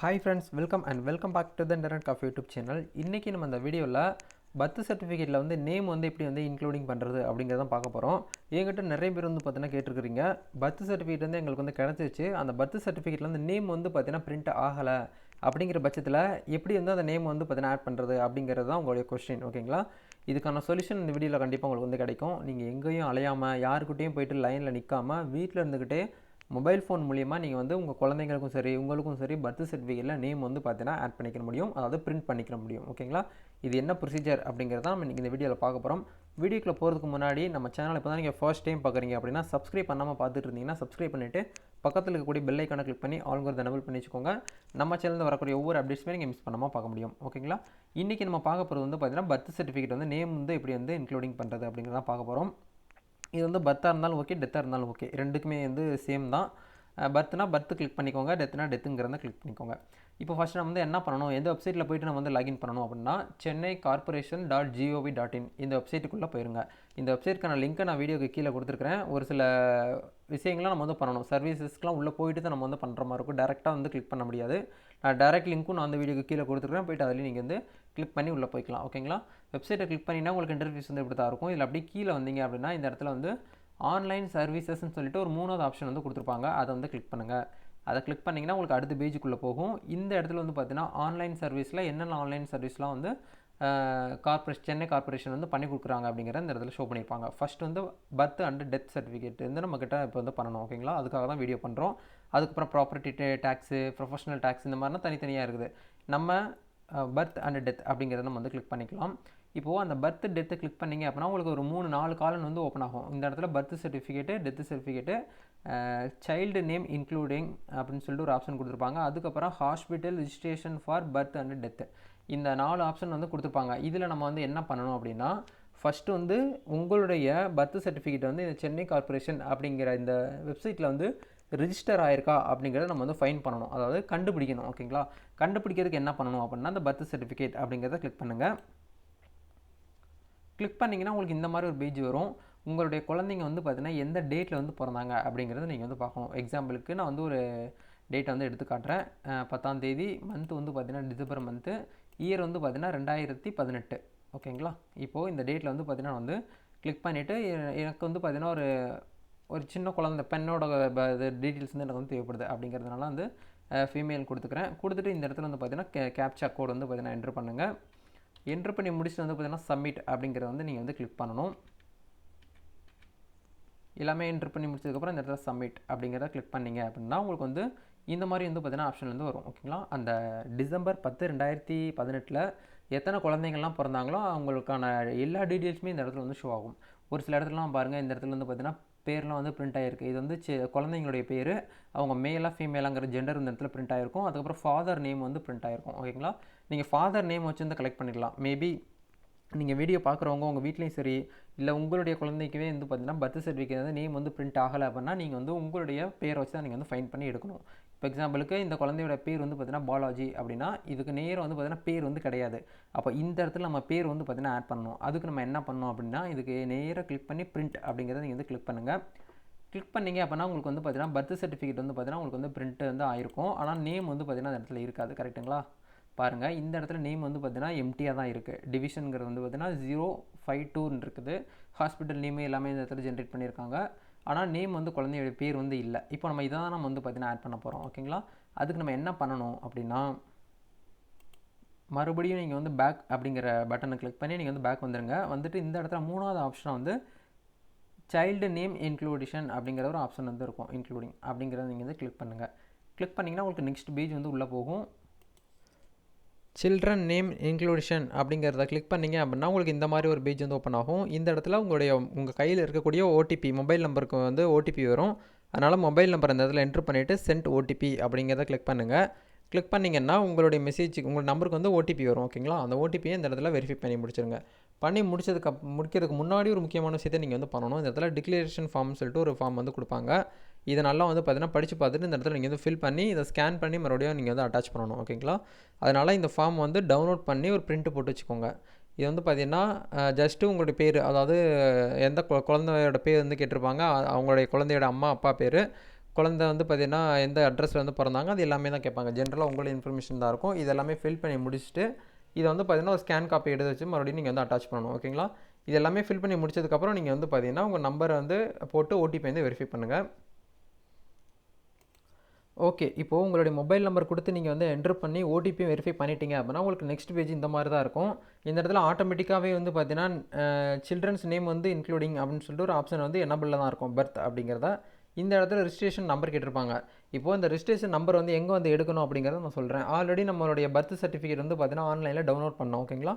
Hi friends welcome and welcome back to the internet coffee YouTube channel இன்றைக்கி நம்ம அந்த வீடியோவில் பர்த் சர்டிஃபிகேட்டில் வந்து நேம் வந்து எப்படி வந்து இன்க்ளூடிங் பண்ணுறது அப்படிங்கிறத பார்க்க போகிறோம் என்கிட்ட நிறைய பேர் வந்து பார்த்தீங்கன்னா கேட்டிருக்கிறீங்க. பர்த் சர்டிஃபிகேட் வந்து எங்களுக்கு வந்து கிடச்சிச்சு அந்த பர்த் சர்டிஃபிகேட்டில் வந்து நேம் வந்து பார்த்தீங்கன்னா பிரிண்ட் ஆகலை. அப்படிங்கிற பட்சத்தில் எப்படி வந்து அந்த நேம் வந்து பார்த்தீங்கன்னா ஆட் பண்ணுறது அப்படிங்கிறது தான் உங்களுடைய கொஸ்டின் ஓகேங்களா இதுக்கான சொல்யூஷன் இந்த வீடியோவில் கண்டிப்பாக உங்களுக்கு வந்து கிடைக்கும். நீங்கள் எங்கேயும் அலையாமல் யாருக்கிட்டையும் போயிட்டு லைனில் நிற்காம வீட்டில் இருந்துக்கிட்டே மொபைல் ஃபோன் மூலியமாக நீங்கள் வந்து உங்கள் குழந்தைங்களுக்கும் சரி உங்களுக்கும் சரி பர்த் சர்டிஃபிகேட்டில் நேம் வந்து பார்த்தீங்கன்னா ஆட் பண்ணிக்க முடியும். அதாவது பிரிண்ட் பண்ணிக்க முடியும். ஓகேங்களா இது என்ன ப்ரொசீஜர் அப்படிங்கிறத நம்ம இன்றைக்கி இந்த வீடியோவில் பார்க்க போகிறோம் வீடியோக்குள்ளே போகிறதுக்கு முன்னாடி நம்ம சேனல் இப்போ தான் நீங்கள் ஃபர்ஸ்ட் டைம் பார்க்குறீங்க அப்படின்னா சப்ஸ்கிரைப் பண்ணாமல் பார்த்துட்டு இருந்தீங்கன்னா சப்ஸ்கிரைப் பண்ணிவிட்டு பக்கத்தில் இருக்கக்கூடிய பெல் ஐக்கானை கிளிக் பண்ணி ஆளுங்கிறத எனபிள் பண்ணி வச்சுக்கோங்க. நம்ம சேனலில் வரக்கூடிய ஒவ்வொரு அப்டேட்ஸுமே நீங்கள் மிஸ் பண்ணாமல் பார்க்க முடியும். ஓகேங்களா இன்றைக்கி நம்ம பார்க்க போகிறது வந்து பார்த்தீங்கன்னா பர்த் சர்டிஃபிகேட் வந்து நேம் வந்து எப்படி வந்து இன்க்ளூடிங் பண்ணுறது அப்படிங்கிறத பார்க்க போகிறோம் இது வந்து பர்த்தாக இருந்தாலும் ஓகே டெத்தாக இருந்தாலும் ஓகே. ரெண்டுக்குமே வந்து சேம் தான். பர்த்னா பர்த் கிளிக் பண்ணிக்கோங்க டெத்னா டெத்துங்கிறத கிளிக் பண்ணிக்கோங்க. இப்போ ஃபஸ்ட் நம்ம வந்து என்ன பண்ணணும்? எந்த வெப்சைட்டில் போயிட்டு நம்ம வந்து லாகின் பண்ணணும் அப்படின்னா Chennai corporation dot GOV dot in இந்த வெப்சைட்டுக்குள்ளே போயிருங்க. இந்த வெப்சைட்டுக்கான லிங்க்கை நான் வீடியோக்கு கீழே கொடுத்துருக்கிறேன். ஒரு சில விஷயங்கள்லாம் நம்ம வந்து பண்ணணும். சர்வீசஸ்க்குலாம் உள்ளே போயிட்டு தான் நம்ம வந்து பண்ணுற மாதிரி இருக்கும். டேரெக்டாக வந்து கிளிக் பண்ண முடியாது. நான் டேரெக்ட் லிங்க்கும் நான் அந்த வீடியோக்கு கீழே கொடுத்துருக்கேன் போயிட்டு அதில் நீங்கள் வந்து கிளிக் பண்ணி உள்ளே போய்க்கலாம். ஓகேங்களா வெப்சைட்டை கிளிக் பண்ணினா உங்களுக்கு இன்டர்வியூஸ் வந்து இப்படி தான் இருக்கும். இதில் அப்படியே கீழே வந்தீங்க அப்படின்னா இந்த இடத்துல வந்து ஆன்லைன் சர்வீசஸ்ன்னு சொல்லிட்டு ஒரு மூணாவது ஆப்ஷன் வந்து கொடுத்துருப்பாங்க. அதை வந்து கிளிக் பண்ணுங்கள் அதை கிளிக் பண்ணிங்கன்னா உங்களுக்கு அடுத்த பேஜுக்குள்ளே போகும். இந்த இடத்துல வந்து பார்த்தீங்கன்னா ஆன்லைன் சர்வீஸில் என்னென்ன ஆன்லைன் சர்வீஸ்லாம் வந்து கார்பரேஷன் சென்னை கார்பரேஷன் வந்து பண்ணி கொடுக்குறாங்க அப்படிங்கிற இந்த இடத்துல ஷோ பண்ணியிருப்பாங்க. ஃபஸ்ட் வந்து பர்த் அண்ட் டெத் சர்டிஃபிகேட் வந்து நம்மக்கிட்ட இப்போ வந்து பண்ணணும் ஓகேங்களா அதுக்காக தான் வீடியோ பண்ணுறோம் அதுக்கப்புறம் ப்ராப்பர்ட்டி டேக்ஸு ப்ரொஃபஷனல் டேக்ஸ் இந்த மாதிரிலாம் தனித்தனியாக இருக்குது. நம்ம பர்த் அண்ட் டெத் அப்படிங்கிறத நம்ம வந்து கிளிக் பண்ணிக்கலாம். இப்போது அந்த பர்த் டெத்தை கிளிக் பண்ணிங்க அப்படின்னா உங்களுக்கு ஒரு மூணு நாலு காலன் வந்து ஓப்பன் ஆகும். இந்த இடத்துல birth certificate death certificate child name including அப்படின்னு சொல்லிட்டு ஒரு ஆப்ஷன் கொடுத்துருப்பாங்க. அதுக்கப்புறம் hospital registration for birth and death இந்த நாலு ஆப்ஷன் வந்து கொடுத்துருப்பாங்க. இதில் நம்ம வந்து என்ன பண்ணணும் அப்படின்னா ஃபஸ்ட்டு வந்து உங்களுடைய பர்த் சர்டிஃபிகேட் வந்து இந்த சென்னை கார்பரேஷன் அப்படிங்கிற இந்த வெப்சைட்டில் வந்து ரிஜிஸ்டர் ஆயிருக்கா அப்படிங்கிறத நம்ம வந்து ஃபைன் பண்ணணும். அதாவது கண்டுபிடிக்கணும் ஓகேங்களா கண்டுபிடிக்கிறதுக்கு என்ன பண்ணணும் அப்படின்னா அந்த பர்த் சர்டிஃபிகேட் அப்படிங்கிறத கிளிக் பண்ணுங்கள் கிளிக் பண்ணிங்கன்னா உங்களுக்கு இந்த மாதிரி ஒரு பேஜ் வரும். உங்களுடைய குழந்தைங்க வந்து பார்த்தீங்கன்னா எந்த டேட்டில் வந்து பிறந்தாங்க அப்படிங்கிறத நீங்கள் வந்து பார்க்கணும். எக்ஸாம்பிளுக்கு நான் வந்து ஒரு டேட்டை வந்து எடுத்து காட்டுறேன். பத்தாம் தேதி மந்த் வந்து பார்த்தீங்கன்னா டிசம்பர் மந்த்து இயர் வந்து பார்த்தீங்கன்னா ரெண்டாயிரத்தி பதினெட்டு. ஓகேங்களா? இப்போது இந்த டேட்டில் வந்து பார்த்தீங்கன்னா வந்து கிளிக் பண்ணிவிட்டு எனக்கு வந்து பார்த்தீங்கன்னா ஒரு ஒரு சின்ன குழந்தை பெண்ணோட டீட்டெயில்ஸ் வந்து எனக்கு வந்து தேவைப்படுது அப்படிங்கிறதுனால வந்து ஃபீமேல் கொடுத்துக்கிறேன். கொடுத்துட்டு இந்த இடத்துல வந்து பார்த்தீங்கன்னா கே கேப்சா கோட் வந்து பார்த்தீங்கன்னா என்ட்ரு பண்ணுங்கள் என்ட்ரு பண்ணி முடிச்சுட்டு வந்து பார்த்தீங்கன்னா சப்மிட் அப்படிங்கிறத வந்து நீங்கள் வந்து கிளிக் பண்ணணும். எல்லாமே என்ட்ரு பண்ணி முடிச்சதுக்கப்புறம் இந்த இடத்துல சப்மிட் அப்படிங்கிறத கிளிக் பண்ணிங்க அப்படின்னா உங்களுக்கு வந்து இந்த மாதிரி வந்து பார்த்தீங்கன்னா ஆப்ஷன் வந்து வரும். ஓகேங்களா அந்த டிசம்பர் பத்து ரெண்டாயிரத்தி பதினெட்டில் எத்தனை குழந்தைங்கள்லாம் பிறந்தாங்களோ அவங்களுக்கான எல்லா டீட்டெயில்ஸுமே இந்த இடத்துல வந்து ஷோ ஆகும். ஒரு சில இடத்துலலாம் பாருங்கள் இந்த இடத்துல வந்து பார்த்தீங்கன்னா பேர்லாம் வந்து பிரிண்ட் ஆகிருக்கு இது வந்து குழந்தைங்களுடைய பேர். அவங்க மேலாக ஃபீமேலாங்கிற ஜெண்டர் இந்த இடத்துல பிரிண்ட் ஆகிருக்கும் அதுக்கப்புறம் ஃபாதர் நேம் வந்து பிரிண்ட் ஆகிருக்கும் ஓகேங்களா நீங்கள் ஃபாதர் நேம் வச்சு வந்து கலெக்ட் பண்ணிக்கலாம் மேபி நீங்கள் வீடியோ பார்க்குறவங்க உங்கள் வீட்லேயும் சரி இல்லை உங்களுடைய குழந்தைக்கவே வந்து பார்த்தீங்கன்னா பர்த் சர்டிஃபிகேட் வந்து நேம் வந்து பிரிண்ட் ஆகலை அப்படின்னா நீங்கள் வந்து உங்களுடைய பேரை வச்சு தான் நீங்கள் வந்து ஃபைன் பண்ணி எடுக்கணும். இப்போ எக்ஸாம்பிளுக்கு இந்த குழந்தையோட பேர் வந்து பார்த்தீங்கன்னா பாலாஜி அப்படின்னா இதுக்கு நேரம் வந்து பார்த்தீங்கன்னா பேர் வந்து கிடையாது. அப்போ இந்த இடத்துல நம்ம பேர் வந்து பார்த்தீங்கன்னா ஆட் பண்ணணும். அதுக்கு நம்ம என்ன பண்ணணும் அப்படின்னா இதுக்கு நேராக கிளிக் பண்ணி பிரிண்ட் அப்படிங்கிறத நீங்கள் வந்து கிளிக் பண்ணுங்கள் கிளிக் பண்ணிங்க அப்படின்னா உங்களுக்கு வந்து பார்த்தீங்கன்னா பர்த் சர்டிஃபிகேட் வந்து பார்த்தீங்கன்னா உங்களுக்கு வந்து பிரிண்ட் வந்து ஆயிருக்கும். ஆனால் நேம் வந்து பார்த்தீங்கன்னா அந்த இடத்துல இருக்காது. கரெக்டுங்களா பாருங்கள் இந்த இடத்துல நேம் வந்து பார்த்தீங்கன்னா எம்டியாக தான் இருக்குது டிவிஷனுங்கிறது வந்து பார்த்தீங்கன்னா ஜீரோ ஃபைவ் டூன்னு இருக்குது. ஹாஸ்பிட்டல் நேம் எல்லாமே இந்த இடத்துல ஜென்ரேட் பண்ணியிருக்காங்க. ஆனால் நேம் வந்து குழந்தையோட பேர் வந்து இல்லை. இப்போ நம்ம இதை தான் நம்ம வந்து பார்த்திங்கன்னா ஆட் பண்ண போகிறோம் ஓகேங்களா அதுக்கு நம்ம என்ன பண்ணணும் அப்படின்னா மறுபடியும் நீங்கள் வந்து பேக் அப்படிங்கிற பட்டனை கிளிக் பண்ணி நீங்கள் வந்து பேக் வந்துடுங்க வந்துட்டு இந்த இடத்துல மூணாவது ஆப்ஷனை வந்து சைல்டு நேம் இன்க்ளூடிஷன் அப்படிங்கிற ஒரு ஆப்ஷன் வந்து இருக்கும் இன்க்ளூடிங் அப்படிங்கிறத நீங்கள் வந்து கிளிக் பண்ணுங்கள் கிளிக் பண்ணிங்கன்னா உங்களுக்கு நெக்ஸ்ட் பேஜ் வந்து உள்ளே போகும். சில்ட்ரன் நேம் இன்க்ளூஷன் அப்படிங்கிறத கிளிக் பண்ணிங்க அப்படின்னா உங்களுக்கு இந்த மாதிரி ஒரு பேஜ் வந்து ஓப்பன் ஆகும். இந்த இடத்துல உங்களுடைய உங்கள் கையில் இருக்கக்கூடிய ஓடிபி மொபைல் நம்பருக்கு வந்து ஓடிபி வரும். அதனால் மொபைல் நம்பர் அந்த இடத்துல என்ட்ரு பண்ணிவிட்டு சென்ட் ஓடிபி அப்படிங்கிறத கிளிக் பண்ணுங்கள் கிளிக் பண்ணிங்கன்னா உங்களுடைய மெசேஜ் உங்கள் நம்பருக்கு வந்து ஓடிபி வரும் ஓகேங்களா அந்த ஓடிபியை இந்த இடத்துல வெரிஃபை பண்ணி முடிச்சிருங்க. பண்ணி முடிச்சதுக்கு முடிக்கிறதுக்கு முன்னாடி ஒரு முக்கியமான விஷயத்தை நீங்கள் வந்து பண்ணணும். இந்த இடத்துல டிக்ளரேஷன் ஃபார்ம் சொல்லிட்டு ஒரு ஃபார்ம் வந்து கொடுப்பாங்க. இதை நல்லா வந்து பார்த்தீங்கன்னா படித்து பார்த்துட்டு இந்த இடத்துல நீங்கள் வந்து ஃபில் பண்ணி இதை ஸ்கேன் பண்ணி மறுபடியும் நீங்கள் வந்து அட்டாச் பண்ணணும் ஓகேங்களா? அதனால் இந்த ஃபார்ம் வந்து டவுன்லோட் பண்ணி ஒரு பிரிண்ட் போட்டு வச்சுக்கோங்க. இது வந்து பார்த்தீங்கன்னா ஜஸ்ட்டு உங்களுடைய பேர் அதாவது எந்த குழந்தையோட பேர் வந்து கேட்டிருப்பாங்க அவங்களுடைய குழந்தையோட அம்மா அப்பா பேர் குழந்தை வந்து பார்த்தீங்கன்னா எந்த அட்ரஸில் வந்து பிறந்தாங்க அது எல்லாமே தான் கேட்பாங்க. ஜென்ரலாக உங்களோட இன்ஃபர்மேஷன் தான் இருக்கும். இது எல்லாமே ஃபில் பண்ணி முடிச்சுட்டு இதை வந்து பார்த்தீங்கன்னா ஒரு ஸ்கேன் காப்பி எடுத்து வச்சு மறுபடியும் நீங்கள் வந்து அட்டாச் பண்ணணும் ஓகேங்களா? இது எல்லாமே ஃபில் பண்ணி முடிச்சதுக்கப்புறம் நீங்கள் வந்து பார்த்தீங்கன்னா உங்கள் நம்பரை வந்து போட்டு ஓடிபி வந்து வெரிஃபை பண்ணுங்கள் ஓகே இப்போது உங்களுடைய மொபைல் நம்பர் கொடுத்து நீங்கள் வந்து என்ட்ரு பண்ணி ஓடிபி வெரிஃபை பண்ணிட்டீங்க அப்படின்னா உங்களுக்கு நெக்ஸ்ட் பேஜ் இந்த மாதிரி தான் இருக்கும். இந்த இடத்துல ஆட்டோமேட்டிக்காகவே வந்து பார்த்தீங்கன்னா சில்ட்ரன்ஸ் நேம் வந்து இன்க்ளூடிங் அப்படின்னு சொல்லிட்டு ஒரு ஆப்ஷன் வந்து என்னபிளில் தான் இருக்கும். பர்த் அப்படிங்கிறத. இந்த இடத்துல ரிஜிஸ்ட்ரேஷன் நம்பர் கேட்டிருப்பாங்க. இப்போது இந்த ரிஜிஸ்ட்ரேஷன் நம்பர் வந்து எங்கே வந்து எடுக்கணும் அப்படிங்கிறத நான் சொல்கிறேன் ஆல்ரெடி நம்மளுடைய பர்த் சர்டிஃபிகேட் வந்து பார்த்தீங்கன்னா ஆன்லைனில் டவுன்லோட் பண்ணோம் ஓகேங்களா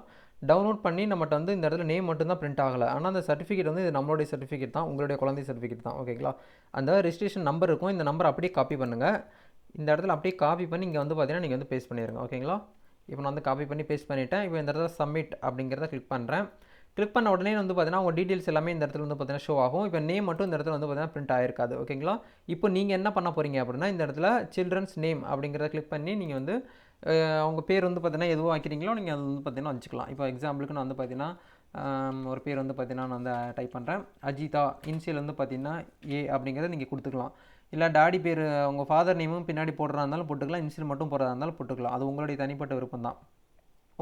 டவுன்லோட் பண்ணி நம்மகிட்ட வந்து இந்த இடத்துல நேம் மட்டும் தான் பிரிண்ட் ஆகலை. ஆனால் அந்த சர்டிஃபிகேட் வந்து இது நம்மளுடைய சர்டிஃபிகேட் தான் உங்களுடைய குழந்தை சர்டிஃபிகேட் தான் ஓகேங்களா அந்த ரிஜிஸ்ட்ரேஷன் நம்பர் இருக்கும். இந்த நம்பர் அப்படியே காப்பி பண்ணுங்கள் இந்த இடத்துல அப்படியே காப்பி பண்ணி இங்கே வந்து பார்த்தீங்கன்னா நீங்கள் வந்து பேஸ்ட் பண்ணிடுங்க ஓகேங்களா இப்போ நான் வந்து காப்பி பண்ணி பேஸ்ட் பண்ணிவிட்டேன் இப்போ இந்த இடத்துல சப்மிட் அப்படிங்கிறத கிளிக் பண்ணுறேன் கிளிக் பண்ண உடனே வந்து பார்த்தீங்கன்னா உங்கள் டீட்டெயில்ஸ் எல்லாமே இந்த இடத்துல வந்து பார்த்தீங்கன்னா ஷோ ஆகும். இப்போ நேம் மட்டும் இந்த இடத்துல வந்து பார்த்தீங்கன்னா பிரிண்ட் ஆயிருக்காது. ஓகேங்களா இப்போ நீங்கள் என்ன பண்ண போகிறீங்க அப்படின்னா இந்த இடத்துல சில்ட்ரன்ஸ் நேம் அப்படிங்கிறத கிளிக் பண்ணி நீங்கள் வந்து அவங்க பேர் வந்து பார்த்தீங்கன்னா எதுவும் வைக்கிறீங்களோ நீங்கள் அது வந்து பார்த்தீங்கன்னா வச்சுக்கலாம். இப்போ எக்ஸாம்பிளுக்கு நான் வந்து பார்த்தீங்கன்னா ஒரு பேர் வந்து பார்த்தீங்கன்னா நான் வந்து டைப் பண்ணுறேன் அஜிதா இன்சியல் வந்து பார்த்தீங்கன்னா ஏ அப்படிங்கிறத நீங்கள் கொடுத்துக்கலாம். இல்லை டாடி பேர் உங்கள் ஃபாதர் நேமும் பின்னாடி போடுறதா இருந்தாலும் போட்டுக்கலாம். இன்சியல் மட்டும் போடுறதா இருந்தாலும் போட்டுக்கலாம். அது உங்களுடைய தனிப்பட்ட விருப்பம் தான்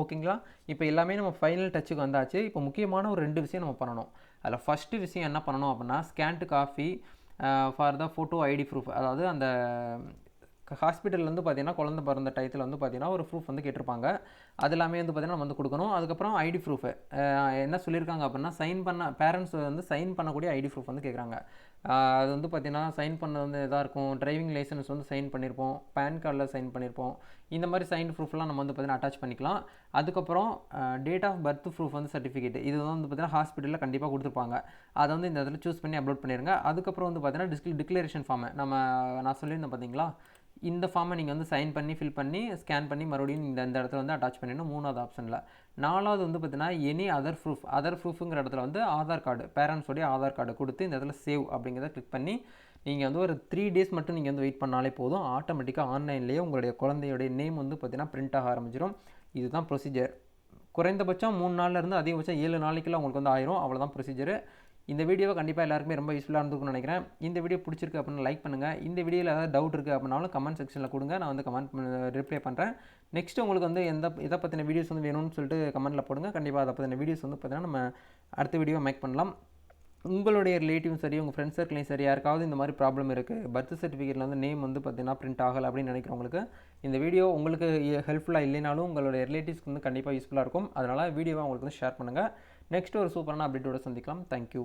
ஓகேங்களா? இப்போ எல்லாமே நம்ம ஃபைனல் டச்சுக்கு வந்தாச்சு. இப்போ முக்கியமான ஒரு ரெண்டு விஷயம் நம்ம பண்ணணும். அதில் ஃபஸ்ட்டு விஷயம் என்ன பண்ணணும் அப்படின்னா scanned copy for the photo ID proof அதாவது அந்த ஹாஸ்பிட்டலில் வந்து பார்த்தீங்கன்னா குழந்தை பிறந்த டயத்தில் வந்து பார்த்தீங்கன்னா ஒரு ப்ரூஃப் வந்து கேட்டிருப்பாங்க. அது எல்லாமே வந்து பார்த்தீங்கன்னா நம்ம வந்து கொடுக்கணும். அதுக்கப்புறம் ஐடி ப்ரூஃப் என்ன சொல்லியிருக்காங்க அப்படின்னா சைன் பண்ண பேரண்ட்ஸ் வந்து சைன் பண்ணக்கூடிய ஐடி ப்ரூஃப் வந்து கேட்குறாங்க. அது வந்து பார்த்தீங்கன்னா சைன் பண்ண வந்து இதாக இருக்கும். டிரைவிங் லைசன்ஸ் வந்து சைன் பண்ணியிருப்போம் பேன் கார்டில் சைன் பண்ணியிருப்போம் இந்த மாதிரி சைன் ப்ரூஃப்லாம் நம்ம வந்து பார்த்தீங்கன்னா அட்டாச் பண்ணிக்கலாம். அதுக்கப்புறம் டேட் ஆஃப் பர்த் ப்ரூஃப் வந்து சர்டிஃபிகேட் இது வந்து பார்த்திங்கன்னா ஹாஸ்பிட்டலில் கண்டிப்பாக கொடுத்துருப்பாங்க. அதை வந்து இந்த இதில் சூஸ் பண்ணி அப்லோட் பண்ணிடுங்க அதுக்கப்புறம் வந்து பார்த்தீங்கன்னா டிஸ்க் டிக்ளரேஷன் ஃபார்மை நம்ம நான் சொல்லியிருந்தேன் பார்த்தீங்களா இந்த ஃபார்மை நீங்கள் வந்து சைன் பண்ணி ஃபில் பண்ணி ஸ்கேன் பண்ணி மறுபடியும் இந்த இந்த இடத்துல வந்து அட்டாச் பண்ணிடணும். மூணாவது ஆப்ஷனில் நாலாவது வந்து பார்த்தீங்கன்னா எனி அதர் ப்ரூஃப் அதர் ப்ரூஃபுங்கிற இடத்துல வந்து ஆதார் கார்டு பேரண்ட்ஸோடைய ஆதார் கார்டு கொடுத்து இந்த இடத்துல சேவ் அப்படிங்கிறத கிளிக் பண்ணி நீங்கள் வந்து ஒரு த்ரீ டேஸ் மட்டும் நீங்கள் வந்து வெயிட் பண்ணாலே போதும். ஆட்டோமேட்டிக்காக ஆன்லைன்லேயே உங்களுடைய குழந்தையுடைய நேம் வந்து பார்த்தீங்கன்னா பிரிண்ட் ஆக ஆரம்பிச்சிடும் இதுதான் ப்ரொசீஜர் குறைந்தபட்சம் மூணு நாள்லேருந்து அதிகபட்சம் ஏழு நாளைக்குள்ள உங்களுக்கு வந்து ஆயிரும். அவ்வளோதான் ப்ரொசீஜர் இந்த வீடியோவை கண்டிப்பாக எல்லாருக்குமே ரொம்ப யூஸ்ஃபுல்லாக இருந்திருக்கும்னு நினைக்கிறேன். இந்த வீடியோ பிடிச்சிருக்கு அப்படின்னு லைக் பண்ணுங்கள் இந்த வீடியோவில் ஏதாவது டவுட் இருக்குது அப்படின்னாலும் கமெண்ட் செக்ஷனில் கொடுங்க. நான் வந்து கமெண்ட் ரிப்ளை பண்ணுறேன் நெக்ஸ்ட் உங்களுக்கு வந்து எந்த இதை பற்றின வீடியோஸ் வந்து வேணும்னு சொல்லிட்டு கமெண்ட்டில் போடுங்க. கண்டிப்பாக அதை பற்றின வீடியோஸ் வந்து பார்த்தீங்கன்னா நம்ம அடுத்த வீடியோ மேக் பண்ணலாம். உங்களுடைய ரிலேட்டிவும் சரி உங்கள் ஃப்ரெண்ட்ஸ் சர்க்கிளையும் சரி யாருக்காவது இந்த மாதிரி ப்ராப்ளம் இருக்குது பர்த் சர்டிஃபிகேட்டில் வந்து நேம் வந்து பார்த்தீங்கன்னா பிரிண்ட் ஆகலை அப்படின்னு நினைக்கிறவங்களுக்கு இந்த வீடியோ உங்களுக்கு ஹெல்ப்ஃபுல்லாக இல்லைனாலும் உங்களுடைய ரிலேட்டிவ்ஸ்க்கு வந்து கண்டிப்பாக யூஸ்ஃபுல்லாக இருக்கும். அதனால் வீடியோவை உங்களுக்கு வந்து ஷேர் பண்ணுங்கள் நெக்ஸ்ட் ஒரு சூப்பரான அப்டேட்டோட சந்திக்கலாம். தேங்க்யூ